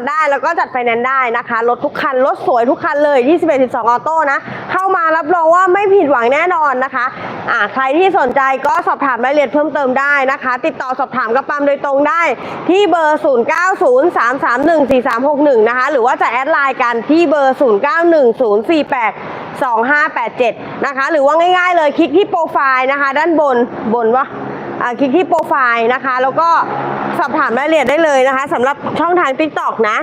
ดได้แล้วก็จัดไฟแนนซ์ได้นะคะ รถทุกคัน รถสวยทุกคันเลย 21 12 ออโต้นะ เข้ามารับรองว่าไม่ผิดหวังแน่นอนนะคะอ่าใครที่สนใจก็สอบถามรายละเอียดเพิ่มเติมได้นะคะ ติดต่อสอบถามกับปั๊มโดยตรงได้ ที่เบอร์ 0903314361 นะคะ หรือว่าจะแอดไลน์กันที่เบอร์ 091048 2587 นะคะ หรือว่าง่ายๆเลยคลิกที่โปรไฟล์นะคะ ด้านบนบนวะอ่า คลิกที่โปรไฟล์นะคะ แล้วก็สอบถามรายละเอียดได้เลยนะคะสำหรับช่องทาง TikTok นะ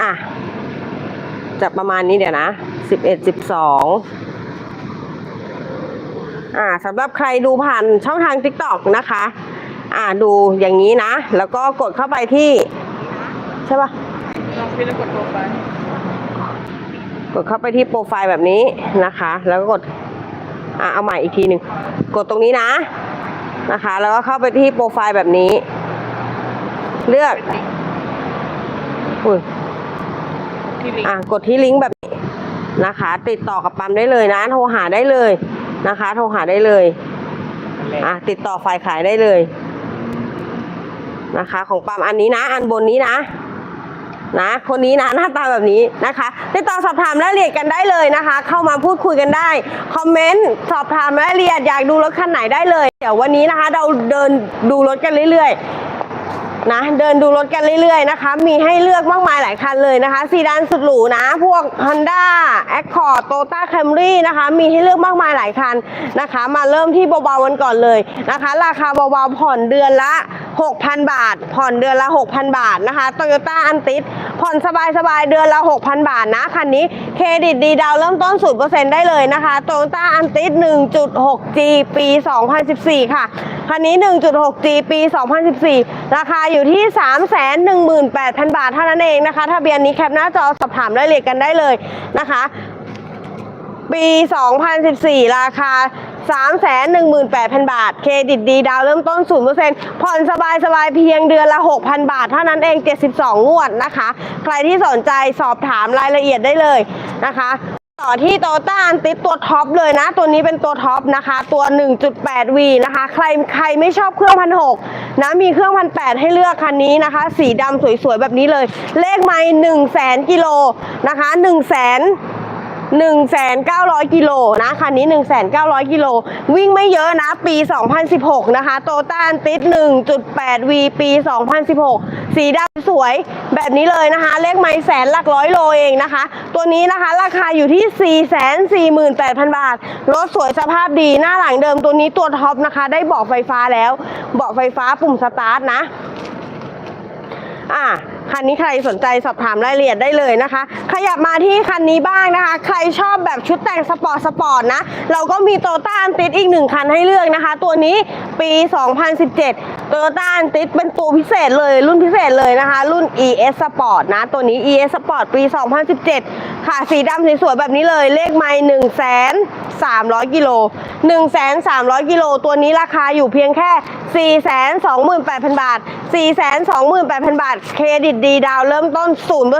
อะจะประมาณนี้เดี๋ยวนะ11 12อ่าสำหรับใครดูผ่านช่องทาง TikTok นะคะ อ่าดูอย่างนี้นะ แล้วก็กดเข้าไปที่ ใช่ปะลองพิมพ์แล้วกดโปรไฟล์กดเข้าไปที่โปรไฟล์แบบนี้นะคะ แล้วก็กด อะเอาใหม่อีกทีหนึ่งกดตรงนี้นะนะคะ แล้วก็เข้าไปที่โปรไฟล์แบบนี้ เลือกอุ้ยที่ลิงก์อะกดที่ลิงก์แบบนี้นะคะ ติดต่อกับปั๊มได้เลยนะ โทรหาได้เลยนะคะ โทรหาได้เลยแรกอะติดต่อฝ่ายขายได้เลยนะคะ ของปั๊มอันนี้นะ อันบนนี้นะ นะคนนี้นะหน้าตาแบบนี้นะคะติดต่อสอบถามรายละเอียดกันได้เลยนะคะ เข้ามาพูดคุยกันได้คอมเมนต์สอบถามรายละเอียดอยากดูรถคันไหนได้เลย เดี๋ยววันนี้นะคะ เราเดินดูรถกันเรื่อยๆ นะเดินดูรถกันเรื่อยๆนะคะ มีให้เลือกมากมายหลายคันเลยนะคะซีดานสุดหรูนะ พวก Honda Accord Toyota Camry นะคะ มีให้เลือกมากมายหลายคันนะคะ มาเริ่มที่เบาๆกันก่อนเลยนะคะ ราคาเบาๆผ่อนเดือนละ 6,000 บาท ผ่อนเดือนละ 6,000 บาทนะคะ Toyota a n t i s ผ่อนสบายๆเดือนละ 6,000 บาทนะคันนี้เครดิตดีดาวเริ่มต้น 0%ได้เลยนะคะ Toyota a n t i s 1.6G ปี 2014 ค่ะคันนี้ 1.6G ปี 2014 ราคาอยู่ที่ 318,000 บาทเท่านั้นเองนะคะทะเบียนนี้แคปหน้าจอสอบถามรายละเอียดกันได้เลยนะคะปี 2014 ราคา 318,000 บาท เครดิตดีดาวเริ่มต้น 0%ผ่อนสบายสบายเพียงเดือนละ 6,000 บาท เท่านั้นเอง 72 งวดนะคะ ใครที่สนใจสอบถามรายละเอียดได้เลยนะคะ ต่อที่โตต้าอันติดตัวท็อปเลยนะ ตัวนี้เป็นตัวท็อปนะคะ ตัว 1.8V นะคะ ใครใครไม่ชอบเครื่องพันหกนะมีเครื่องพันแปดให้เลือกคันนี้นะคะ สีดำสวยๆ แบบนี้เลย เลขไม่1 0 0 0 0แสนกิโลนะคะ1 0 0 0 0แสน1,900กิโลนะคันนี้1,900กิโลวิ่งไม่เยอะนะ ปี2016นะคะโตต้านติด 1.8V ปี2016สี สีดำสวยแบบนี้เลยนะคะ เลขไม้แสนหลักร้อยโลเองนะคะ ตัวนี้นะคะราคาอยู่ที่ 448,000 บาท รถสวยสภาพดีหน้าหลังเดิมตัวนี้ตัวท็อปนะคะ ได้เบาะไฟฟ้าแล้ว เบาะไฟฟ้าปุ่มสตาร์ทนะ อะ คันนี้ใครสนใจสอบถามรายละเอียดได้เลยนะคะ ขยับมาที่คันนี้บ้างนะคะ ใครชอบแบบชุดแต่งสปอร์ตสปอร์ตนะ เราก็มีโตต้าอันติดอีกหนึ่งคันให้เลือกนะคะ ตัวนี้ปี 2017โตต้าอันติดเป็นตัวพิเศษเลยรุ่นพิเศษเลยนะคะ รุ่น ES Sport นะ ตัวนี้ ES Sport ปี 2017 ค่ะ สีดำสวยๆแบบนี้เลย เลขไม่1 3 0 0 0กิโล1 3 0 0 0กิโลตัวนี้ราคาอยู่เพียงแค่428,000บาท428,000บาท เครดิตดีดาวเริ่มต้น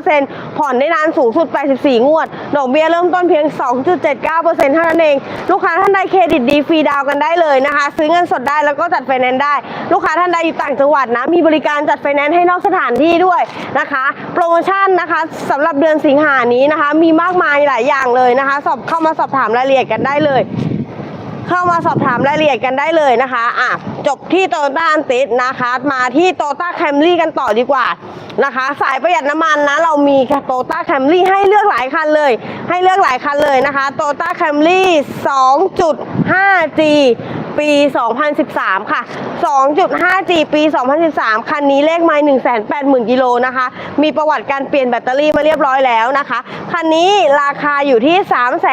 0%ผ่อนได้นานสูงสุด84งวด ดอกเบี้ยเริ่มต้นเพียง2.79%เจ็ดเก้าเปอร์เซ็นเท่านั้นเอง ลูกค้าท่านใดเครดิตดีฟรีดาวกันได้เลยนะคะ ซื้อเงินสดได้แล้วก็จัดไฟแนนซ์ได้ ลูกค้าท่านใดอยู่ต่างจังหวัดนะ มีบริการจัดไฟแนนซ์ให้นอกสถานที่ด้วยนะคะ โปรโมชั่นนะคะสำหรับเดือนสิงหานี้นะคะมีมากมายหลายอย่างเลยนะคะ สอบเข้ามาสอบถามรายละเอียดกันได้เลย เข้ามาสอบถามรายละเอียดกันได้เลยนะคะอะจบที่โตต้าอันติสนะคะ มาที่โตต้าแคมรี่กันต่อดีกว่านะคะ สายประหยัดน้ำมันนะ เรามีโตต้าแคมรี่ให้เลือกหลายคันเลย ให้เลือกหลายคันเลยนะคะโตต้าแคมรี่ 2.5G ปี 2013 ค่ะ 2.5G ปี 2013 คันนี้เลขไมล์180,000 กิโลนะคะ มีประวัติการเปลี่ยนแบตเตอรี่มาเรียบร้อยแล้วนะคะ คันนี้ราคาอยู่ที่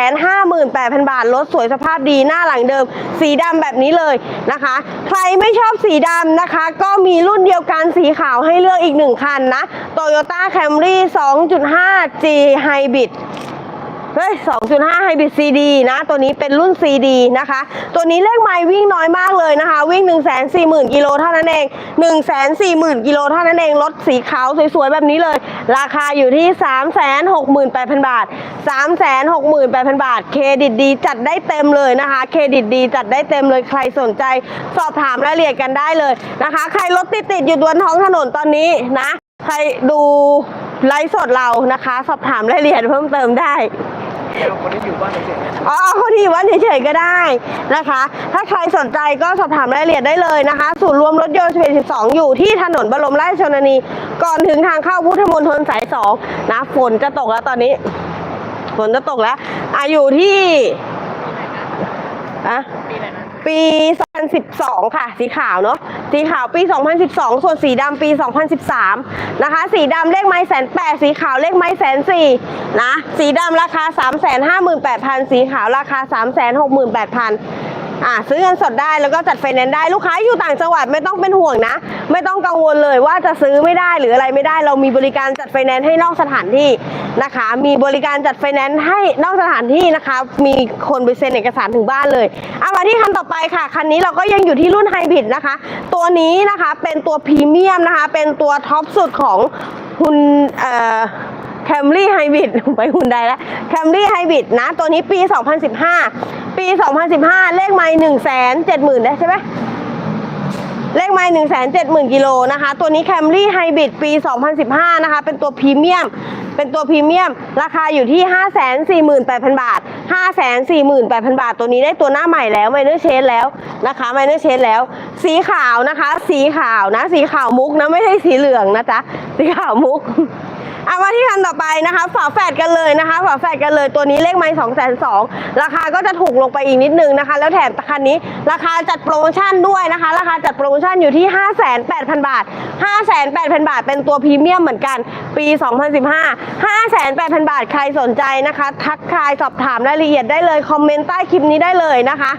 358,000 บาท รถสวยสภาพดีหน้าหลังเดิม สีดำแบบนี้เลยนะคะ ใครไม่ชอบสีดำนะคะ ก็มีรุ่นเดียวกันสีขาวให้เลือกอีกหนึ่งคันนะ Toyota Camry 2.5G Hybrid เฮ้ย2.5 Hybrid CD นะ ตัวนี้เป็นรุ่น CD นะคะ ตัวนี้เลขไมล์วิ่งน้อยมากเลยนะคะ วิ่ง 140,000กิโลเท่านั้นเอง 140,000กิโลเท่านั้นเอง รถสีขาวสวยๆ แบบนี้เลย ราคาอยู่ที่ 368,000 บาท 368,000 บาท เครดิตดีจัดได้เต็มเลยนะคะ เครดิตดีจัดได้เต็มเลย ใครสนใจ สอบถามรายละเอียดกันได้เลยนะคะ ใครรถติดๆอยู่บนท้องถนนตอนนี้นะ ใครดูไลฟ์สดเรานะคะ สอบถามรายละเอียดเพิ่มเติมได้ เอาคนที่อยู่บ้านเฉยๆนะอ๋อเอาคนที่อยู่บ้านเฉยๆก็ได้นะคะ ถ้าใครสนใจก็สอบถามรายละเอียดได้เลยนะคะ ศูนย์รวมรถยนต์12 อยู่ที่ถนนบรมราชชนนี ก่อนถึงทางเข้าพุทธมณฑลสายสองนะฝนจะตกแล้วตอนนี้ ฝนจะตกแล้วอะอยู่ที่อะปีไหนนะ ปี 2012 ค่ะ สีขาวเนาะสีขาวปี 2012 ส่วนสีดำปี 2013 นะคะ สีดำเลขไม้แสนแปดสีขาวเลขไม้แสนสี่นะ สีดำราคา 358,000 สีขาวราคา 368,000 อะซื้อเงินสดได้แล้วก็จัดไฟแนนซ์ได้ลูกค้าอยู่ต่างจังหวัดไม่ต้องเป็นห่วงนะ ไม่ต้องกังวลเลยว่าจะซื้อไม่ได้หรืออะไรไม่ได้ เรามีบริการจัดไฟแนนซ์ให้นอกสถานที่นะคะ มีบริการจัดไฟแนนซ์ให้นอกสถานที่นะคะ มีคนไปเซ็นเอกสารถึงบ้านเลยเอามาที่คันต่อไปค่ะคันนี้เราก็ยังอยู่ที่รุ่นไฮบริดนะคะ ตัวนี้นะคะเป็นตัวพรีเมียมนะคะ เป็นตัวท็อปสุดของคุณเอ่อ แคมรี่ไฮบริดไปหุ่นใดแล้วแคมรี่ไฮบริดนะ ตัวนี้ปี 2015 ปี 2015 เลขไม่1 7 0 0 0 0ได้ใช่ไหมเลขไม่1 7 0 0 0 0กิโลนะคะ ตัวนี้แคมรี่ไฮบริดปี 2015 นะคะ เป็นตัวพรีเมียม เป็นตัวพรีเมียม ราคาอยู่ที่ 548,000 บาท 548,000 บาท ตัวนี้ได้ตัวหน้าใหม่แล้วไมเนอร์เชนแล้วนะคะไมเนอร์เชนแล้ว สีขาวนะคะ สีขาวนะ สีขาวมุกนะ ไม่ใช่สีเหลืองนะจ๊ะ สีขาวมุก เอามาที่คันต่อไปนะคะฝาแฝดกันเลยนะคะฝาแฝดกันเลยตัวนี้เลขไม้สองแสนสองราคาก็จะถูกลงไปอีกนิดนึงนะคะ แล้วแถมคันนี้ราคาจัดโปรโมชั่นด้วยนะคะ ราคาจัดโปรโมชั่นอยู่ที่ 5 8 0 0 0 บาท 5 8 0 0 0 บาท เป็นตัวพรีเมียมเหมือนกันปี 2015 5 8 0 0 0 บาทใครสนใจนะคะ ทักทายสอบถามรายละเอียดได้เลยคอมเมนต์ใต้คลิปนี้ได้เลยนะคะ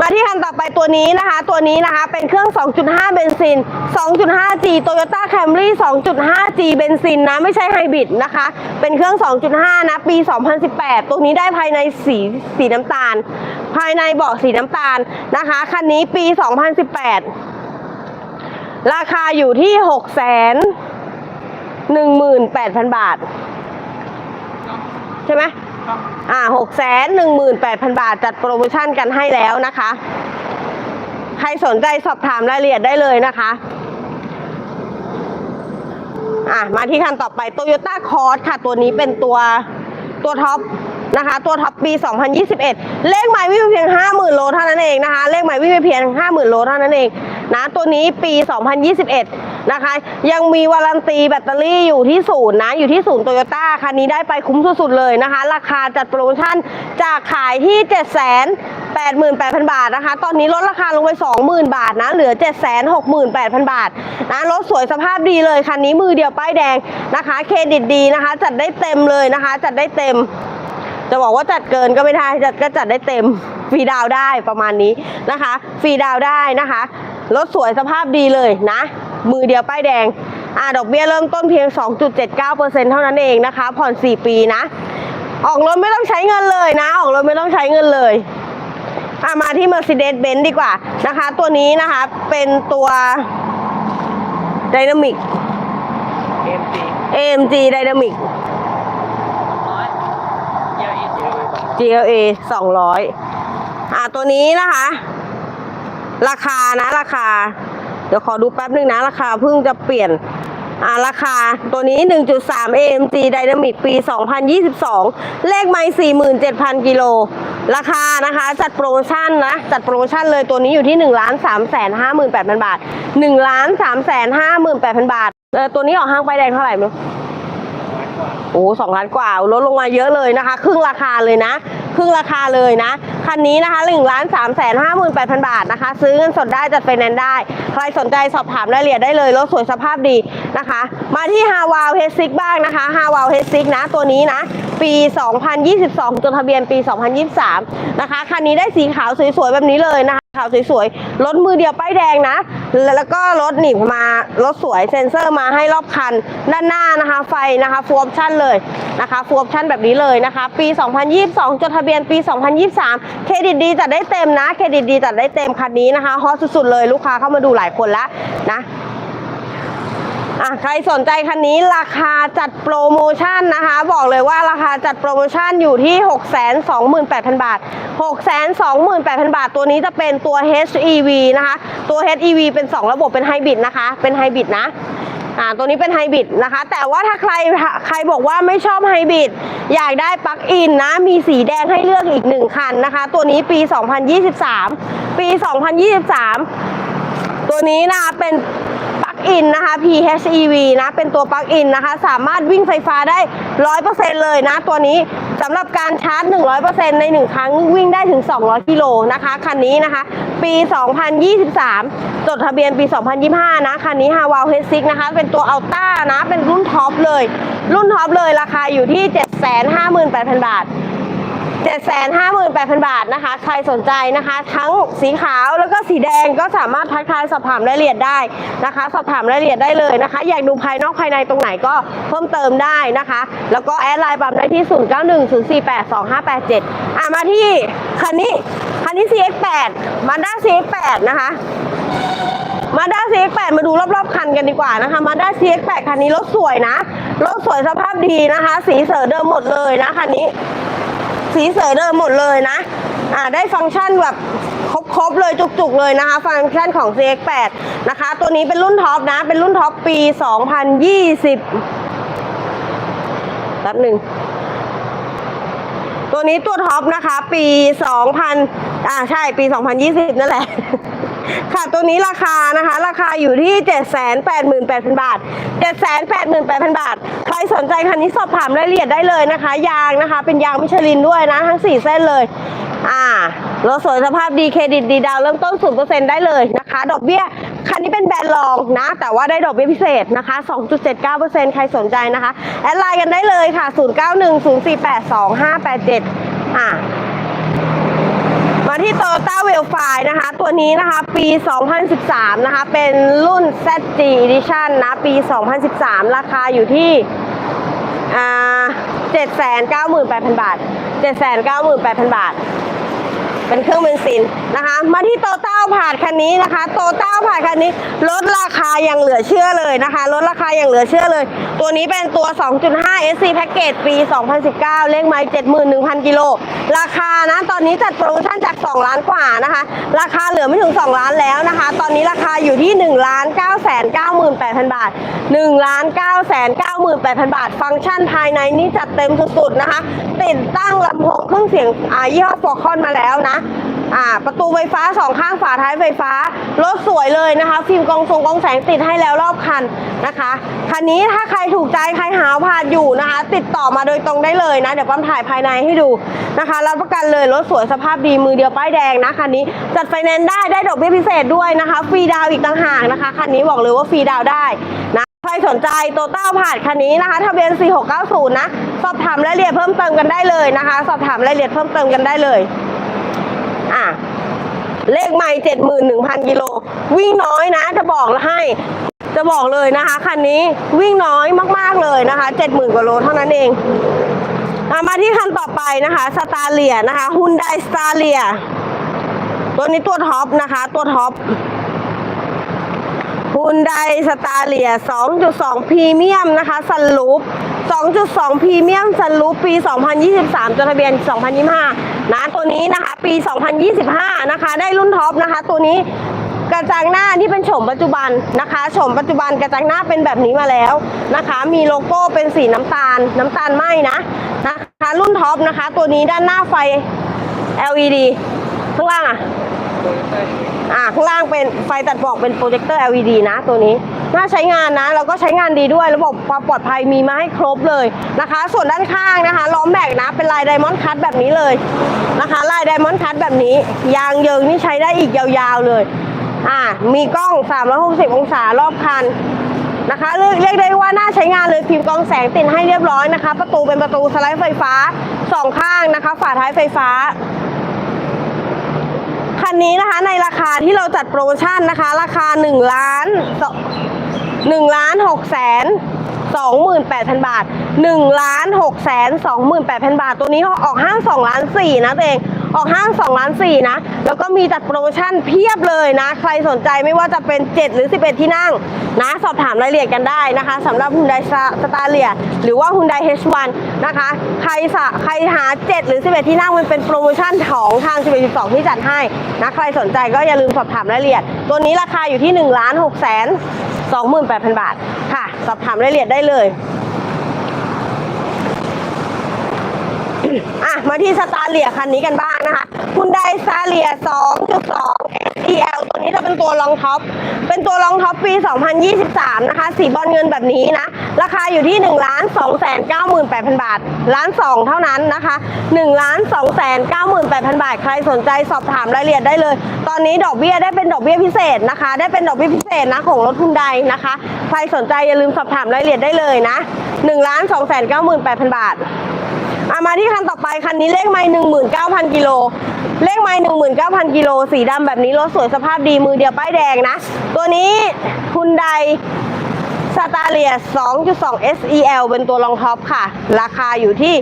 มาที่คันต่อไปตัวนี้นะคะ ตัวนี้นะคะเป็นเครื่อง 2.5 เบนซิน 2.5G Toyota Camry 2.5G เบนซินนะไม่ใช่ไฮบริดนะคะ เป็นเครื่อง 2.5 นะ ปี 2018 ตัวนี้ได้ภายในสีสีน้ำตาล ภายในเบาะสีน้ำตาลนะคะ คันนี้ปี 2018 ราคาอยู่ที่ 6 1 8 0 0 0 บาท ใช่ไหม หกแสนหนึ่งหมื่นแปดพันบาทจัดโปรโมชั่นกันให้แล้วนะคะ ใครสนใจสอบถามรายละเอียดได้เลยนะคะอะมาที่คันต่อไปโตโยต้าคอร์สค่ะ ตัวนี้เป็นตัวตัวท็อป นะคะ ตัวท็อปปี 2021 เลขหมายวิ่งไปเพียง 50,000 โลเท่านั้นเองนะคะ เลขหมายวิ่งไปเพียง 50,000 โลเท่านั้นเองนะตัวนี้ปี 2021 นะคะ ยังมีวารันตีแบตเตอรี่อยู่ที่ศูนย์นะ อยู่ที่ศูนย์โตโยต้าคันนี้ได้ไปคุ้มสุดๆเลยนะคะ ราคาจัดโปรโมชั่นจากขายที่7 8 8 0 0 0 บาทนะคะ ตอนนี้ลดราคาลงไป 20,000 บาทนะ เหลือ 7 6 8 0 0 0 บาทนะรถสวยสภาพดีเลย คันนี้มือเดียวป้ายแดงนะคะ เครดิตดีนะคะ จัดได้เต็มเลยนะคะ จัดได้เต็ม จะบอกว่าจัดเกินก็ไม่ได้จัดก็จัดได้เต็มฟรีดาวน์ได้ประมาณนี้นะคะฟรีดาวน์ได้นะคะรถสวยสภาพดีเลยนะ มือเดียวป้ายแดงอ่าดอกเบี้ยเริ่มต้นเพียง 2.79%เท่านั้นเองนะคะ ผ่อน 4 ปีนะ ออกรถไม่ต้องใช้เงินเลยนะ ออกรถไม่ต้องใช้เงินเลยอะมาที่ Mercedes-Benz ดีกว่านะคะ ตัวนี้นะคะเป็นตัว Dynamic เอ็มจี AMG Dynamic ร้อยเยอะอีกเยอะ GLA 200 อ่าตัวนี้นะคะ ราคานะราคา เดี๋ยวขอดูแป๊บนึงนะราคาเพิ่งจะเปลี่ยนอ่าราคาตัวนี้ 1.3 AMG Dynamic ปี 2022 เลขไม่47,000 กิโล ราคานะคะ จัดโปรโมชั่นนะ จัดโปรโมชั่นเลยตัวนี้อยู่ที่ 1 3 5 8 0 0 0 บาท 1 3 5 8 0 0 0 บาทเออตัวนี้ออกห้างไปแดงเท่าไหร่มั้ โอ้สองล้านกว่าลดลงมาเยอะเลยนะคะ ครึ่งราคาเลยนะ ครึ่งราคาเลยนะ คันนี้นะคะหนึ่งล้านสามแสนห้าหมื่นแปดพันบาทนะคะ ซื้อเงินสดได้จัดไฟแนนซ์ได้ ใครสนใจสอบถามรายละเอียดได้เลย รถสวยสภาพดีนะคะ มาที่ฮาวาวเฮซิกบ้างนะคะฮาวาวเฮซิกนะ ตัวนี้นะ ปี 2022จดทะเบียนปี 2023 นะคะ คันนี้ได้สีขาวสวยๆแบบนี้เลยนะคะ ขาวสวยๆ รถมือเดียวป้ายแดงนะ แล้วก็รถหนีบมา รถสวยเซ็นเซอร์มาให้รอบคัน ด้านหน้านะคะ ไฟนะคะฟูออปชั่นเลยนะคะฟูออปชั่นแบบนี้เลยนะคะ ปี 2022 จดทะเบียนปี 2023 เครดิตดีจัดได้เต็มนะ เครดิตดีจัดได้เต็มคันนี้นะคะฮอตสุดๆเลยลูกค้าเข้ามาดูหลายคนแล้วนะ อะใครสนใจคันนี้ราคาจัดโปรโมชั่นนะคะ บอกเลยว่าราคาจัดโปรโมชั่นอยู่ที่ 628,000 บาท 628,000 บาท ตัวนี้จะเป็นตัว HEV นะคะ ตัว HEV เป็น 2 ระบบเป็นไฮบริดนะคะ เป็นไฮบริดนะอ่าตัวนี้เป็นไฮบริดนะคะ แต่ว่าถ้าใครใครบอกว่าไม่ชอบไฮบริดอยากได้ปลั๊กอินนะ มีสีแดงให้เลือกอีกหนึ่งคันนะคะ ตัวนี้ปี 2023 ปี 2023 ตัวนี้นะคะเป็น อินนะคะ PHEV นะเป็นตัวปลั๊กอินนะคะ สามารถวิ่งไฟฟ้าได้ 100%เลยนะ ตัวนี้สำหรับการชาร์จ 100%ใน 1 ครั้งวิ่งได้ถึง 200 กิโลนะคะ คันนี้นะคะ ปี 2023 จดทะเบียนปี 2025 นะ คันนี้ฮาวา H6 นะคะ เป็นตัวอัลต้านะ เป็นรุ่นท็อปเลย รุ่นท็อปเลยราคาอยู่ที่ 758,000 บาท 758,000 บาทนะคะ ใครสนใจนะคะ ทั้งสีขาวแล้วก็สีแดงก็สามารถทักทายสอบถามรายละเอียดได้นะคะ สอบถามรายละเอียดได้เลยนะคะ อยากดูภายนอกภายในตรงไหนก็เพิ่มเติมได้นะคะ แล้วก็แอดไลน์ปั๊มได้ที่ 0910482587 อะมาที่คันนี้คันนี้ CX8 มาด้า CX8 นะคะมาด้า CX8 มาดูรอบๆคันกันดีกว่านะคะมาด้า CX8 คันนี้รถสวยนะ รถสวยสภาพดีนะคะ สีเสือเดิมหมดเลยนะคันนี้ สีเสือเดิมหมดเลยนะ อ่าได้ฟังก์ชันแบบครบๆเลยจุกๆเลยนะคะ ฟังก์ชันของ CX8 นะคะ ตัวนี้เป็นรุ่นท็อปนะ เป็นรุ่นท็อปปี 2020แป๊บหนึ่งตัวนี้ตัวท็อปนะคะ ปี 2000 อ่าใช่ปี 2020 นั่นแหละ ค่ะตัวนี้ราคานะคะ ราคาอยู่ที่ 788,000 บาท 788,000 บาท ใครสนใจคันนี้สอบถามรายละเอียดได้เลยนะคะ ยางนะคะ เป็นยางมิชลินด้วยนะทั้ง 4 เส้นเลย อ่ารถสวยสภาพดีเครดิตดีดาวเริ่มต้น 0%ได้เลยนะคะ ดอกเบี้ยคันนี้เป็นแบรนด์รองนะ แต่ว่าได้ดอกเบี้ยพิเศษนะคะ 2.79%ใครสนใจนะคะ แอดไลน์กันได้เลยค่ะ 0910482587 อ่าาที่ Toyota w e l f i นะคะ ตัวนี้นะคะ ปี 2013 นะคะ เป็นรุ่น ZG Edition นะ ปี 2013 ราคาอยู่ที่อ่า798,000 บาท 798,000 บาท เป็นเครื่องเบนซินนะคะ มาที่โตต้าผ่านคันนี้นะคะ โตต้าผ่านคันนี้ลดราคาอย่างเหลือเชื่อเลยนะคะลดราคาอย่างเหลือเชื่อเลย ตัวนี้เป็นตัว 2.5 SC Package ปี 2019 เลขไม้71,000 กิโล ราคานะ ตอนนี้จัดโปรโมชั่นจาก 2 ล้านกว่านะคะ ราคาเหลือไม่ถึง 2 ล้านแล้วนะคะ ตอนนี้ราคาอยู่ที่ 1,998,000 บาท 1,998,000 บาท ฟังก์ชันภายในนี่จัดเต็มสุดๆนะคะ ติดตั้งลำโพงเครื่องเสียงอายี่ห้อฟอร์คอนมาแล้วนะอ่า ประตูไฟฟ้าสองข้างฝาท้ายไฟฟ้ารถสวยเลยนะคะ ฟิล์มกองทรงกองแสงติดให้แล้วรอบคันนะคะคันนี้ถ้าใครถูกใจใครหาผ่านอยู่นะคะ ติดต่อมาโดยตรงได้เลยนะ เดี๋ยวปั๊มถ่ายภายในให้ดูนะคะรับประกันเลยรถสวยสภาพดีมือเดียวป้ายแดงนะคันนี้จัดไฟแนนซ์ได้ได้ดอกเบี้ยพิเศษด้วยนะคะ ฟรีดาวอีกต่างหากนะคะคันนี้บอกเลยว่าฟรีดาวได้นะใครสนใจโตต้าผ่านคันนี้นะคะทะเบียน 4690 นะ สอบถามรายละเอียดเพิ่มเติมกันได้เลยนะคะ สอบถามรายละเอียดเพิ่มเติมกันได้เลย เลขไม่เจ็ดหมื่นหนึ่งพันกิโลวิ่งน้อยนะ จะบอกให้จะบอกเลยนะคะคันนี้วิ่งน้อยมากๆเลยนะคะเจ็ดหมื่นกว่าโลเท่านั้นเองอะมาที่คันต่อไปนะคะสตาร์เลียนะคะฮุนไดสตาร์เลียตัวนี้ตัวท็อปนะคะ ตัวท็อป ฮุนไดสตาร์เลีย 2.2 พรีเมียมนะคะซันลูป 2.2 พรีเมียมซันลูปปี 2023จดทะเบียน 2025 นะ ตัวนี้นะคะ ปี 2025 นะคะ ได้รุ่นท็อปนะคะ ตัวนี้กระจังหน้าที่เป็นโฉมปัจจุบันนะคะโฉมปัจจุบันกระจังหน้าเป็นแบบนี้มาแล้วนะคะ มีโลโก้เป็นสีน้ำตาล น้ำตาลไหมนะนะคะ รุ่นท็อปนะคะ ตัวนี้ด้านหน้าไฟ LED ข้างล่างอะ อ่าข้างล่างเป็นไฟตัดหมอกเป็นโปรเจคเตอร์ LED นะตัวนี้ น่าใช้งานนะ แล้วก็ใช้งานดีด้วย ระบบความปลอดภัยมีมาให้ครบเลยนะคะ ส่วนด้านข้างนะคะ ล้อมแม็กนะ เป็นลายไดมอนด์คัตแบบนี้เลยนะคะ ลายไดมอนด์คัตแบบนี้ ยางเยิงนี่ใช้ได้อีกยาวๆเลย อ่า มีกล้อง 360 องศารอบคันนะคะเรียกได้ว่าน่าใช้งานเลยฟิล์มกองแสงติดให้เรียบร้อยนะคะ ประตูเป็นประตูสไลด์ไฟฟ้าสองข้างนะคะ ฝาท้ายไฟฟ้า คันนี้นะคะในราคาที่เราจัดโปรโมชั่นนะคะ ราคา1ล้าน1ล้าน6แสน28,000 บาท1ล้าน6แสน28,000 บาท ตัวนี้ออกห้าง2ล้าน4นะตัวเองออกห้าง2ล้าน4นะ แล้วก็มีจัดโปรโมชั่นเพียบเลยนะ ใครสนใจไม่ว่าจะเป็น 7 หรือ 11 ที่นั่งนะ สอบถามรายละเอียดกันได้นะคะสำหรับ Hyundai Staria หรือว่า Hyundai H1 นะคะ ใครสะใครหา 7 หรือ 11 ที่นั่งมันเป็นโปรโมชั่นของทาง 11 12 ที่จัดให้นะใครสนใจก็อย่าลืมสอบถามรายละเอียด ตัวนี้ราคาอยู่ที่1ล้าน6แสน28,000 บาทค่ะ สอบถามรายละเอียดได้เลย อะ มาที่สตาร์เลียคันนี้กันบ้างนะคะคุณไดสตาร์เลีย2.2 EL ตัวนี้จะเป็นตัวรองท็อป เป็นตัวรองท็อปปี 2023 นะคะ สีบอลเงินแบบนี้นะ ราคาอยู่ที่ 1 2 9 8 0 0 0 บาท ล้าน2เท่านั้นนะคะ 1 2 9 8 0 0 0 บาท ใครสนใจสอบถามรายละเอียดได้เลย ตอนนี้ดอกเบี้ยได้เป็นดอกเบี้ยพิเศษนะคะ ได้เป็นดอกเบี้ยพิเศษนะของรถคุณไดนะคะ ใครสนใจอย่าลืมสอบถามรายละเอียดได้เลยนะ1 2 9 8 0 0 0 บาท อามาที่คันต่อไปคันนี้เลขไม่หนึ่งหมื่นเก้าพันกิโลเลขไม่หนึ่งหมื่นเก้าพันกิโลสีดำแบบนี้รถสวยสภาพดีมือเดียวป้ายแดงนะ ตัวนี้คุณไดสตาเลีย2.2 SEL เป็นตัวรองท็อปค่ะ ราคาอยู่ที่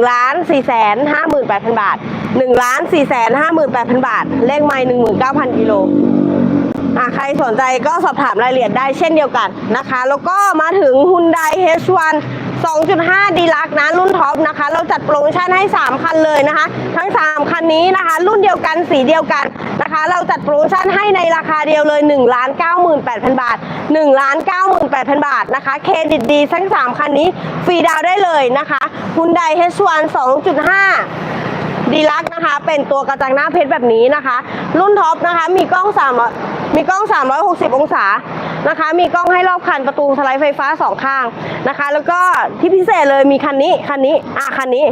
1ล้าน4แสน58,000 บาท1ล้าน4แสน58,000 บาท เลขไม่19,000 กิโลอะใครสนใจก็สอบถามรายละเอียดได้เช่นเดียวกันนะคะ แล้วก็มาถึง Hyundai H1 2.5 ดีลักนะรุ่นท็อปนะคะ เราจัดโปรโมชั่นให้ 3 คันเลยนะคะ ทั้ง 3 คันนี้นะคะ รุ่นเดียวกันสีเดียวกันนะคะ เราจัดโปรโมชั่นให้ในราคาเดียวเลย1ล้าน98,000 บาท1ล้าน98,000 บาทนะคะเครดิตดีทั้ง 3 คันนี้ฟรีดาวได้เลยนะคะ Hyundai H1 2.5 ดีลักนะคะ เป็นตัวกระจังหน้าเพชรแบบนี้นะคะ รุ่นท็อปนะคะ มีกล้อง3มีกล้อง 360 องศานะคะ มีกล้องให้รอบคันประตูสไลด์ไฟฟ้าสองข้างนะคะ แล้วก็ที่พิเศษเลยมีคันนี้คันนี้อะคันนี้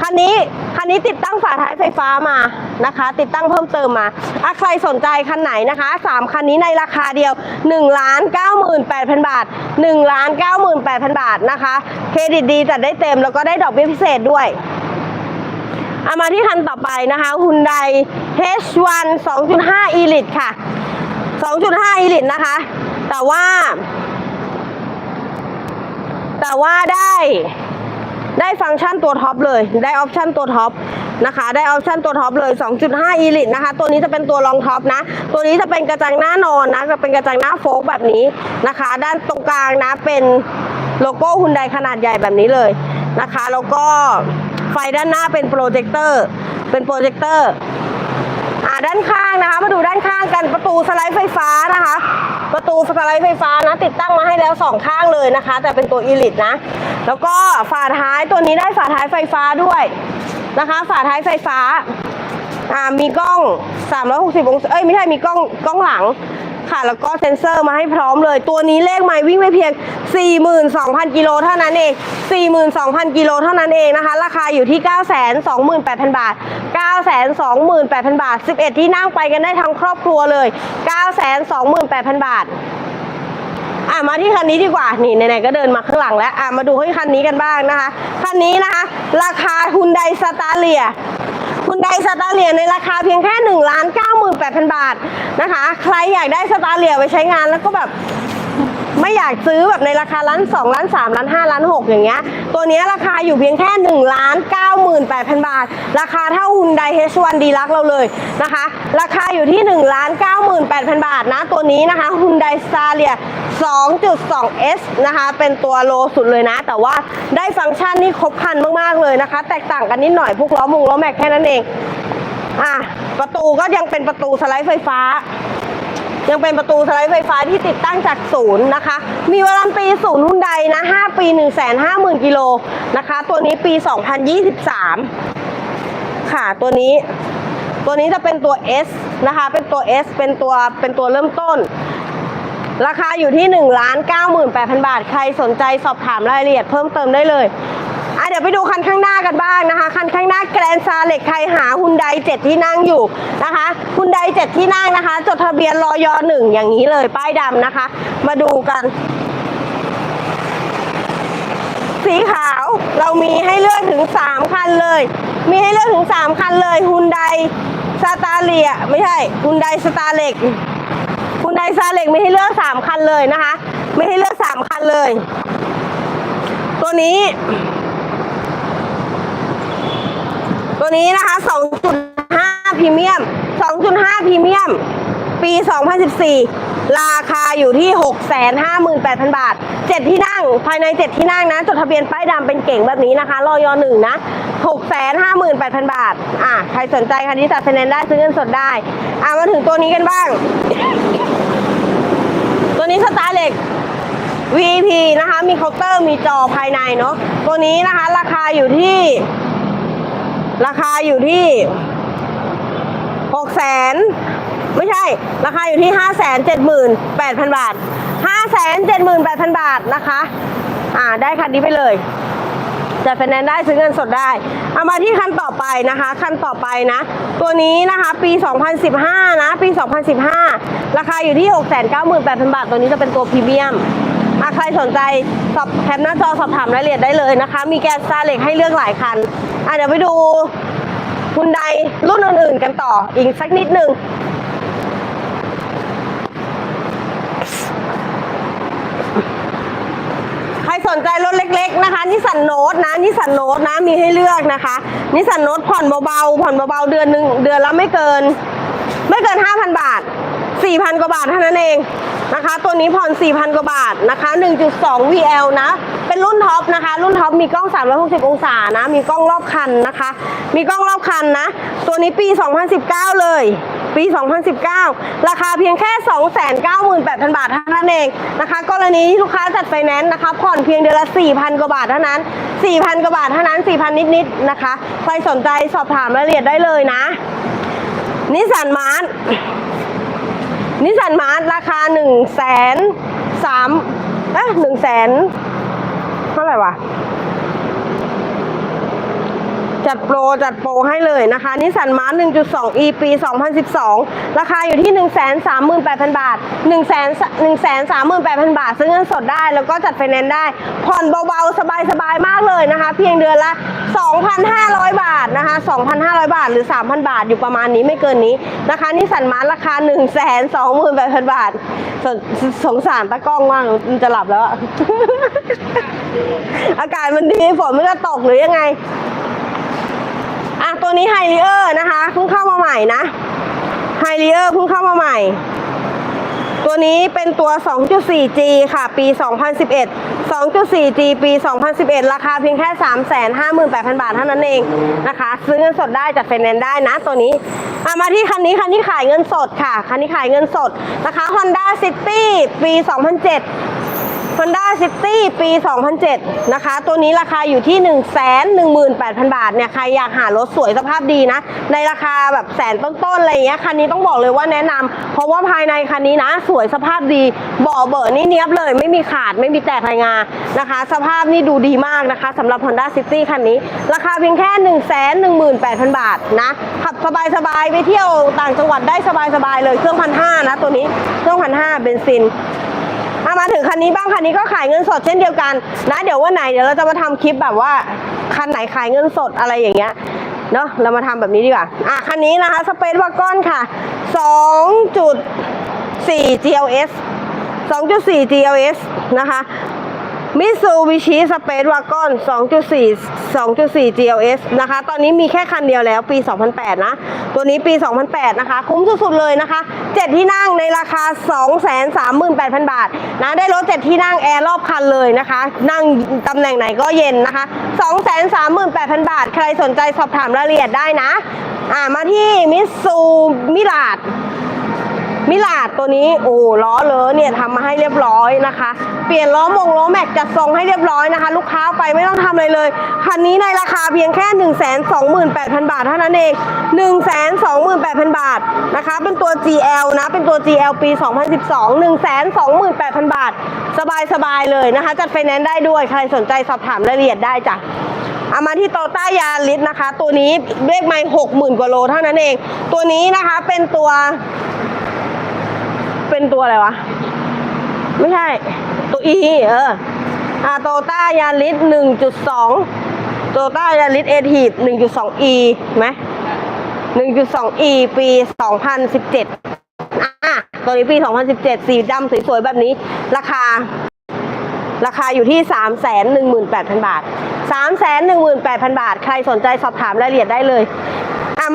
คันนี้คันนี้ติดตั้งฝาท้ายไฟฟ้ามานะคะ ติดตั้งเพิ่มเติมมาอะใครสนใจคันไหนนะคะสามคันนี้ในราคาเดียว1ล้าน98,000 บาท1ล้าน98,000 บาทนะคะ เครดิตดีจัดได้เต็มแล้วก็ได้ดอกเบี้ยพิเศษด้วย เอามาที่คันต่อไปนะคะ Hyundai H1 2.5 Elite ค่ะ 2.5 Elite นะคะ แต่ว่า แต่ว่าได้ได้ฟังก์ชันตัวท็อปเลย ได้ออปชันตัวท็อปนะคะ ได้ออปชันตัวท็อปเลย 2.5 Elite นะคะ ตัวนี้จะเป็นตัวรองท็อปนะ ตัวนี้จะเป็นกระจังหน้านอนนะ จะเป็นกระจังหน้าโฟกแบบนี้นะคะ ด้านตรงกลางนะเป็นโลโก้ฮุนไดขนาดใหญ่แบบนี้เลยนะคะ แล้วก็ ไฟด้านหน้าเป็นโปรเจคเตอร์ เป็นโปรเจคเตอร์อ่าด้านข้างนะคะ มาดูด้านข้างกันประตูสไลด์ไฟฟ้านะคะ ประตูสไลด์ไฟฟ้านะ ติดตั้งมาให้แล้วสองข้างเลยนะคะ แต่เป็นตัวอีลิตนะ แล้วก็ฝาท้ายตัวนี้ได้ฝาท้ายไฟฟ้าด้วยนะคะ ฝาท้ายไฟฟ้าอ่ามีกล้อง 360 องศาเอ้ยไม่ใช่มีกล้องกล้องหลัง ค่ะ แล้วก็เซ็นเซอร์มาให้พร้อมเลย ตัวนี้เลขไมล์วิ่งไปเพียง 42,000 กิโลเท่านั้นเอง 42,000 กิโลเท่านั้นเองนะคะ ราคาอยู่ที่ 928,000 บาท 928,000 บาท 11 ที่นั่งไปกันได้ทั้งครอบครัวเลย 928,000 บาทอะมาที่คันนี้ดีกว่า นี่ไหนๆก็เดินมาข้างหลังแล้วอะมาดูให้คันนี้กันบ้างนะคะ คันนี้นะคะ ราคาฮุนไดสตาเลีย คุณได้สตาร์เลียในราคาเพียงแค่1นึ่งล้านเก้าหมื่นแปดพันบาทนะคะ ใครอยากได้สตาร์เลียไปใช้งานแล้วก็แบบ ไม่อยากซื้อแบบในราคาล้านสองล้านสามล้านห้าล้านหกอย่างเงี้ย ตัวนี้ราคาอยู่เพียงแค่1นึ่งล้านเก้าหมื่นแปดพันบาท ราคาเท่าฮุนได H1 ดีลักเราเลยนะคะ ราคาอยู่ที่1นึ่งล้านเก้าหมื่นแปดพันบาทนะ ตัวนี้นะคะฮุนไดสตาเลีย2.2 S นะคะ เป็นตัวโลสุดเลยนะ แต่ว่าได้ฟังก์ชันนี่ครบครันมาก ๆ เลยนะคะ แตกต่างกันนิดหน่อยพวกล้อมุงล้อแม็กแค่นั้นเอง อะ ประตูก็ยังเป็นประตูสไลด์ไฟฟ้า ยังเป็นประตูสไลด์ไฟฟ้าที่ติดตั้งจากศูนย์นะคะ มีวารันตีศูนย์ฮุนไดนะ5ปี 1 5 0 0 0 0กิโลนะคะ ตัวนี้ปี 2023 ค่ะตัวนี้ ตัวนี้จะเป็นตัว S นะคะ เป็นตัว S เป็นตัวเป็นตัวเริ่มต้น ราคาอยู่ที่1นึ่งล้านเก้าหมื่นแปดพันบาท ใครสนใจสอบถามรายละเอียดเพิ่มเติมได้เลย เดี๋ยวไปดูคันข้างหน้ากันบ้างนะคะ คันข้างหน้าแกรนซาเล็กใครหาฮุนไดเจ็ดที่นั่งอยู่นะคะฮุนไดเจ็ดที่นั่งนะคะ จดทะเบียนรอยหนึ่งอย่างนี้เลยป้ายดำนะคะ มาดูกัน สีขาวเรามีให้เลือกถึง 3 คันเลย มีให้เลือกถึง 3 คันเลยฮุนไดสตาเลียไม่ใช่ฮุนไดสตาเล็กฮุนไดซาเล็กไมีให้เลือก 3 คันเลยนะคะ ไม่ให้เลือกสามคันเลย ตัวนี้ ตัว นี้นะคะ2.5พรีเมียม2.5พรีเมียม ปี 2014 ราคาอยู่ที่ 658,000 บาท 7 ที่นั่ง ภายใน 7 ที่นั่งนะ จดทะเบียนป้ายดำเป็นเก่งแบบนี้นะคะ รอยอหนึ่งนะ 658,000 บาท อะ ใครสนใจคันนี้ตัดไฟแนนซ์ได้ซื้อเงินสดได้ อะ มาถึงตัวนี้กันบ้าง ตัวนี้สไตล์เหล็ก VP นะคะ มีเคาน์เตอร์ มีจอภายในเนาะ ตัวนี้นะคะ ราคาอยู่ที่ ราคาอยู่ที่หกแสนไม่ใช่ ราคาอยู่ที่ห้าแสนเจ็ดหมื่นแปดพันบาทห้าแสนเจ็ดหมื่นแปดพันบาทนะคะ อ่า ได้คันนี้ไปเลยจัดไฟแนนซ์ได้ซื้อเงินสดได้ เอามาที่คันต่อไปนะคะ คันต่อไปนะ ตัวนี้นะคะปี 2015 นะ ปี 2015 ราคาอยู่ที่ 698,000 บาท ตัวนี้จะเป็นตัวพรีเมียมอะใครสนใจสอบแคปหน้าจอสอบถามรายละเอียดได้เลยนะคะ มีแกนซาเล็กให้เลือกหลายคัน อะเดี๋ยวไปดูคุณใดรุ่นอื่นๆกันต่ออีกสักนิดหนึ่งใครสนใจรถเล็ก ๆ นะคะนิสสันโนตนะนิสสันโนตนะมีให้เลือกนะคะนิสสันโนตผ่อนเบาๆผ่อนเบาๆเดือนหนึ่งเดือนละไม่เกิน ไม่เกิน 5,000 บาท 4,000 กว่าบาทเท่านั้นเองนะคะ ตัวนี้ผ่อน 4,000 กว่าบาทนะคะ 1.2 VL นะ เป็นรุ่นท็อปนะคะ รุ่นท็อปมีกล้อง 360 องศานะ มีกล้องรอบคันนะคะ มีกล้องรอบคันนะ ตัวนี้ปี 2019 เลย ปี 2019 ราคาเพียงแค่ 298,000 บาทเท่านั้นเองนะคะ กรณีที่ลูกค้าจัดไฟแนนซ์นะคะ ผ่อนเพียงเดือนละ 4,000 กว่าบาทเท่านั้น 4,000 กว่าบาทเท่านั้น 4,000 นิดๆ นะคะ ใครสนใจสอบถามรายละเอียดได้เลยนะนิสสันมาร์ท นิสสันมาร์ทราคาหนึ่งแสนสามเอ๊ะหนึ่งแสนเท่าไหร่วะ จัดโปรจัดโปรให้เลยนะคะนิสสันมาร์ท1.2 e ปี 2012 ราคาอยู่ที่ 138,000 บาท1 1 3 8 0 0 0 บาท ซื้อเงินสดได้แล้วก็จัดไฟแนนซ์ได้ ผ่อนเบาๆ สบายๆ มากเลยนะคะ เพียงเดือนละ 2,500 บาทนะคะ 2,500 บาทหรือ 3,000 บาทอยู่ประมาณนี้ไม่เกินนี้นะคะนิสสันมาร์ทราคา 128,000 บาทสงสงสารตากล้องมากมันจะหลับแล้ว อากาศมันดีฝนมันจะตกหรือยังไง ตัวนี้ไฮเ i อร์นะคะเพิ่งเข้ามาใหม่นะไฮเ i อร์เพิ่งเข้ามาใหม่ ตัวนี้เป็นตัว 2.4G ค่ะ ปี 2011 2.4G ปี 2011 ราคาเพียงแค่ 358,000 บาทเท่านั้นเองนะคะ ซื้อเงินสดได้จัดไฟแนนซ์ได้นะตัวนี้มาที่คันนี้คันที่ขายเงินสดค่ะ คันนี้ขายเงินสดนะคะ Honda City ปี 2007 Honda City ปี 2007 นะคะ ตัวนี้ราคาอยู่ที่ 118,000 บาทเนี่ย ใครอยากหารถสวยสภาพดีนะ ในราคาแบบแสนต้นๆ อะไรอย่างเงี้ย คันนี้ต้องบอกเลยว่าแนะนำ เพราะว่าภายในคันนี้นะ สวยสภาพดี เบาะเบอร์นี่เนี้ยบเลย ไม่มีขาด ไม่มีแตกภายงา นะคะ สภาพนี่ดูดีมากนะคะสำหรับ Honda City คันนี้ ราคาเพียงแค่ 118,000 บาทนะ ขับสบายๆ ไปเที่ยวต่างจังหวัดได้สบายๆ เลย เครื่องพันห้านะตัวนี้ เครื่องพันห้าเบนซิน เอามาถึงคันนี้บ้างคันนี้ก็ขายเงินสดเช่นเดียวกันนะเดี๋ยววันไหนเดี๋ยวเราจะมาทำคลิปแบบว่าคันไหนขายเงินสดอะไรอย่างเงี้ยเนาะเรามาทำแบบนี้ดีกว่าอะคันนี้นะคะสเปซวากอนค่ะ 2.4 GLS 2.4 GLS นะคะ มิซูบิชิสเปซวากอน2.4 2.4 GLS นะคะ ตอนนี้มีแค่คันเดียวแล้วปี 2008 นะ ตัวนี้ปี 2008 นะคะ คุ้มสุดๆเลยนะคะ 7 ที่นั่งในราคา 238,000 บาท นะ ได้รถ 7 ที่นั่งแอร์รอบคันเลยนะคะ นั่งตำแหน่งไหนก็เย็นนะคะ 238,000 บาท ใครสนใจสอบถามรายละเอียดได้นะ อ่า มาที่มิซูมิลาด มิลาดตัวนี้โอ้ล้อเลอเนี่ยทำมาให้เรียบร้อยนะคะ เปลี่ยนล้อมงล้อแม็กจัดทรงให้เรียบร้อยนะคะ ลูกค้าไปไม่ต้องทำอะไรเลยคันนี้ในราคาเพียงแค่ 1 2 8 0 0 0 บาทเท่านั้นเอง 1 2 8 0 0 0 บาทนะคะ เป็นตัว GL นะ เป็นตัว GL ปี 2012 1 2 8 0 0 0 บาท สบายสบายๆเลยนะคะ จัดไฟแนนซ์ได้ด้วยใครสนใจสอบถามรายละเอียดได้จ้ะเอามาที่โตต้ายาริสนะคะ ตัวนี้เลขไมล์หกหมื่นกว่าโลเท่านั้นเอง ตัวนี้นะคะเป็นตัว เป็นตัวอะไรวะ ไม่ใช่ ตัวอีเอออ่าโตต้ายาริสหนึ่งจุดสองโตต้ายาริสเอทีฟหนึ่งจุดสองอีไหมหนึ่งจุดสองอีปีสองพันสิบเจ็ดอะตัวนี้ปีสองพันสิบเจ็ดสีดำสวยๆแบบนี้ ราคา ราคาอยู่ที่ 3 1 8 0 0 0 บาท 3 1 8 0 0 0 บาท ใครสนใจสอบถามรายละเอียดได้เลย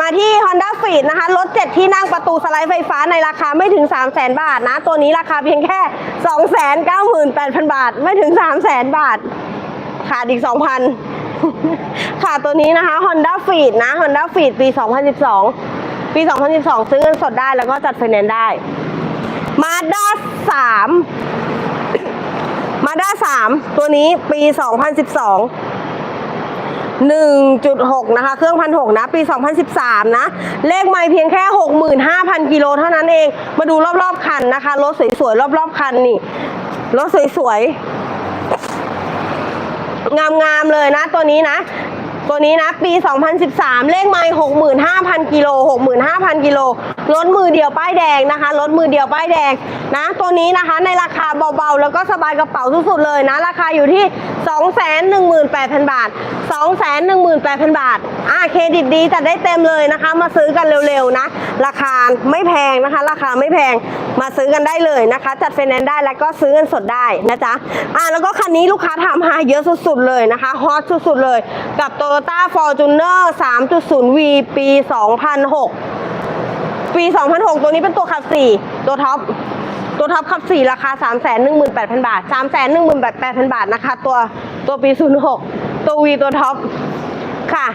มาที่ Honda f e e นะคะรถ7ที่นั่งประตูสไลด์ไฟฟ้าในราคาไม่ถึง 3 0 0 0 0 0 บาทนะ ตัวนี้ราคาเพียงแค่ 298,000 บาท ไม่ถึง 3 0 0 0 0 0 บาท ขาดอีก 2,000 ค่ะตัวนี้นะคะ Honda f e e นะ Honda f e e ปี 2012 ปี 2012 ซื้อเงินสดได้แล้วก็จัดไฟแนนซ์ได้ Mazda 3 Mazda 3ตัวนี้ปี 2012 1.6 นะคะ เครื่องพันหนะ ปี 2013 นะ เลขไม่เพียงแค่ 65,000 กิโลเท่านั้นเอง มาดูรอบๆ คันนะคะ รถสวยๆ รอบๆ คันนี่ รถสวยๆ งามๆ เลยนะตัวนี้นะ ตัวนี้นะปี 2013 เลขไม่65,000 กิโล 65,000 กิโลรถมือเดียวป้ายแดงนะคะรถมือเดียวป้ายแดงนะ ตัวนี้นะคะในราคาเบาๆ แล้วก็สบายกระเป๋าสุดๆเลยนะ ราคาอยู่ที่ 218,000 บาท 218,000 บาทอ่าเครดิตดีจัดได้เต็มเลยนะคะ มาซื้อกันเร็วๆนะ ราคาไม่แพงนะคะ ราคาไม่แพงมาซื้อกันได้เลยนะคะ จัดไฟแนนซ์ได้แล้วก็ซื้อเงินสดได้นะจ๊ะอ่าแล้วก็คันนี้ลูกค้าถามหาเยอะสุดๆเลยนะคะฮอตสุดๆเลยกับตัว Toyota Fortuner 3.0V ปี 2006 ปี 2006 ตัวนี้เป็นตัวขับ 4 ตัวท็อป ตัวท็อปขับ 4 ราคา 318,000 บาท 318,000 บาทนะคะ ตัวตัวปี 06 ตัว V ตัวท็อป ค่ะ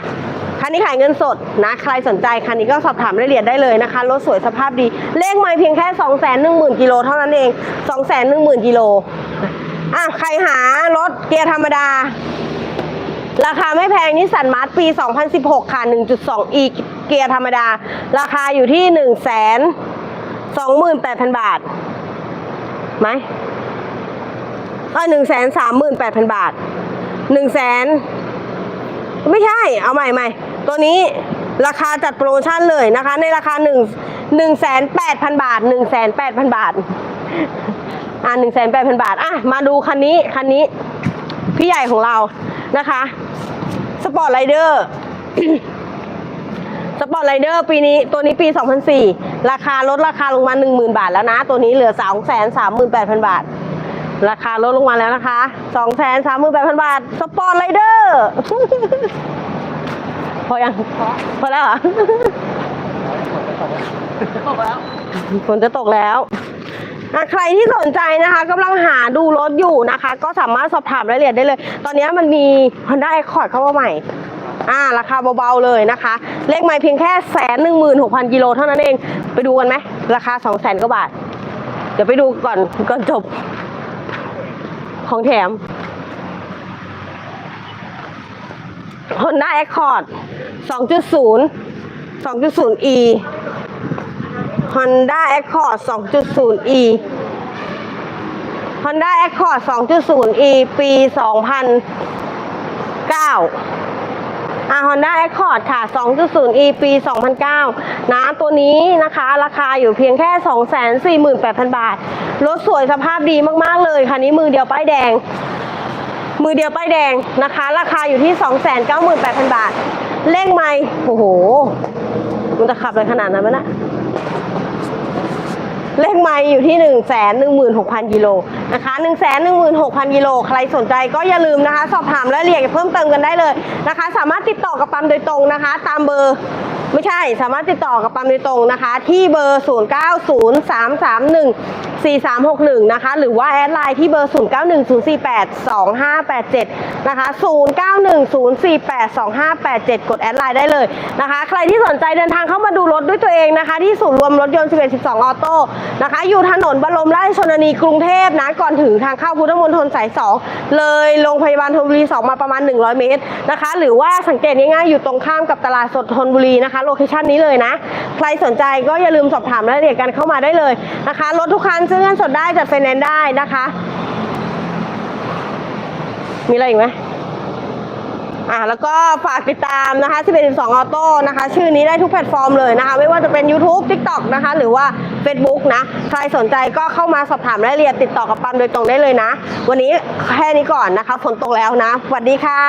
คันนี้ขายเงินสดนะ ใครสนใจคันนี้ก็สอบถามรายละเอียดได้เลยนะคะ รถสวยสภาพดี เลขไม่เพียงแค่ 210,000กิโลเท่านั้นเอง 210,000กิโลอะใครหารถเกียร์ธรรมดา ราคาไม่แพงนิสสันมาร์ทปี 2016 ค่ะ 1.2e เกียร์ธรรมดา ราคาอยู่ที่ 1 2 8 0 0 0 บาทไหมเออหนึ่งแสนสามหมื่นแปดพันบาทหนึ่งแสนไม่ใช่ เอาใหม่ใหม่ตัวนี้ราคาจัดโปรโมชั่นเลยนะคะ ในราคาหนึ่งหนึ่งแสนแปดพันบาทหนึ่งแสนแปดพันบาท อ่าหนึ่งแสนแปดพันบาท อะ มาดูคันนี้ คันนี้ พี่ใหญ่ของเรา นะคะสปอร์ตไรเดอร์สปอร์ตไรเดอร์ปีนี้ตัวนี้ปี 2004 ราคาลดราคาลงมา 10,000 บาทแล้วนะ ตัวนี้เหลือ 238,000 บาท ราคาลดลงมาแล้วนะคะ 238,000 บาท สปอร์ตไรเดอร์พอยังพอแล้วเหรอจบแล้วฝนจะตกแล้วอะ ใครที่สนใจนะคะกำลังหาดูรถอยู่นะคะ ก็สามารถสอบถามรายละเอียดได้เลย ตอนนี้มันมี Honda Accord เข้ามาใหม่ อ่า ราคาเบาๆเลยนะคะ เลขไม่เพียงแค่แสนหนึ่งหมื่นหกพันกิโลเท่านั้นเอง ไปดูกันไหม ราคาสองแสนกว่าบาท เดี๋ยวไปดูก่อนก่อนจบ ของแถม Honda Accord 2.0 2.0e Honda Accord 2.0e Honda Accord 2.0e ปี 2009อะ Honda Accord ค่ะ 2.0e ปี 2009 นะตัวนี้นะคะ ราคาอยู่เพียงแค่ 248,000 บาท รถสวยสภาพดีมาก ๆ เลยคันนี้มือเดียวป้ายแดง มือเดียวป้ายแดงนะคะ ราคาอยู่ที่ 298,000 บาท เลขไม่โอ้โห มันจะขับอะไรขนาดนั้นวะเนะ เลขไม่อยู่ที่ 1 1 6 0 0 0กิโลนะคะ1 1 6 0 0กิโลใครสนใจก็อย่าลืมนะคะ สอบถามรายละเอียดเพิ่มเติมกันได้เลยนะคะ สามารถติดต่อกับปั๊มโดยตรงนะคะ ตามเบอร์ ไม่ใช่สามารถติดต่อกับปั๊มโดยตรงนะคะ ที่เบอร์ 090331 4361 นะคะ หรือว่าแอดไลน์ที่เบอร์ 0910482587 นะคะ 0910482587 กดแอดไลน์ได้เลยนะคะ ใครที่สนใจเดินทางเข้ามาดูรถด้วยตัวเองนะคะ ที่ศูนย์รวมรถยนต์ 11 12 ออโต้นะคะ อยู่ถนนบรมราชชนนีกรุงเทพนะ ก่อนถึงทางเข้าพุทธมณฑลสาย 2 เลยโรงพยาบาลธนบุรี 2 มาประมาณ 100 เมตรนะคะ หรือว่าสังเกตง่ายๆอยู่ตรงข้ามกับตลาดสดธนบุรีนะคะโลเคชันนี้เลยนะ ใครสนใจก็อย่าลืมสอบถามรายละเอียดกันเข้ามาได้เลยนะคะ รถทุกคันซื้อเงินสดได้จัดไฟแนนซ์ได้นะคะ มีอะไรอีกไหมอ่าแล้วก็ฝากติดตามนะคะ11 12ออโต้นะคะ ชื่อนี้ได้ทุกแพลตฟอร์มเลยนะคะ ไม่ว่าจะเป็น YouTube TikTok นะคะ หรือว่า Facebook นะ ใครสนใจก็เข้ามาสอบถามรายละเอียดติดต่อกับปั๊มโดยตรงได้เลยนะ วันนี้แค่นี้ก่อนนะคะฝนตกแล้วนะสวัสดีค่ะ